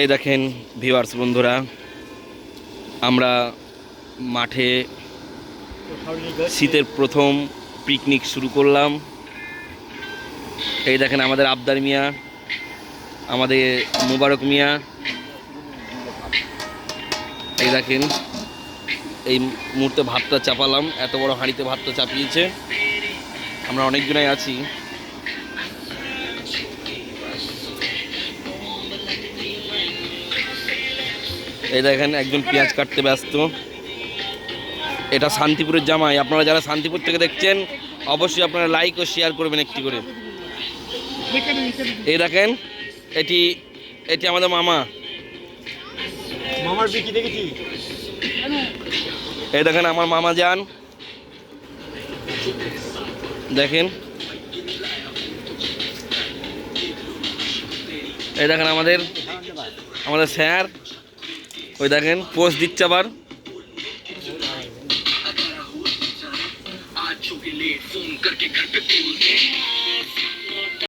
এই দেখেন ভিউয়ার্স বন্ধুরা, আমরা মাঠে শীতের প্রথম পিকনিক শুরু করলাম। এই দেখেন আমাদের আবদার মিয়া, আমাদের মুবারক মিয়া। এই দেখেন, এই মুহূর্তে ভাতটা চাপালাম, এত বড় হাঁড়িতে ভাতটা চাপিয়েছে। আমরা অনেকজনাই আছি। এই দেখেন একজন পেঁয়াজ কাটতে ব্যস্ত। এটা শান্তিপুরের জামাই। আপনারা যারা শান্তিপুর থেকে দেখছেন অবশ্যই আপনারা লাইক ও শেয়ার করবেন একটি করে। এই দেখেন এটি এটি আমাদের মামা। মামার বিকি দেখেছি। এই দেখেন আমার মামা যান। দেখেন। এই দেখেন আমাদের আমাদের স্যার। ওই দেখেন পোস্ট দিচ্ছে আবার आज के लिए फोन करके घर पे बोल दे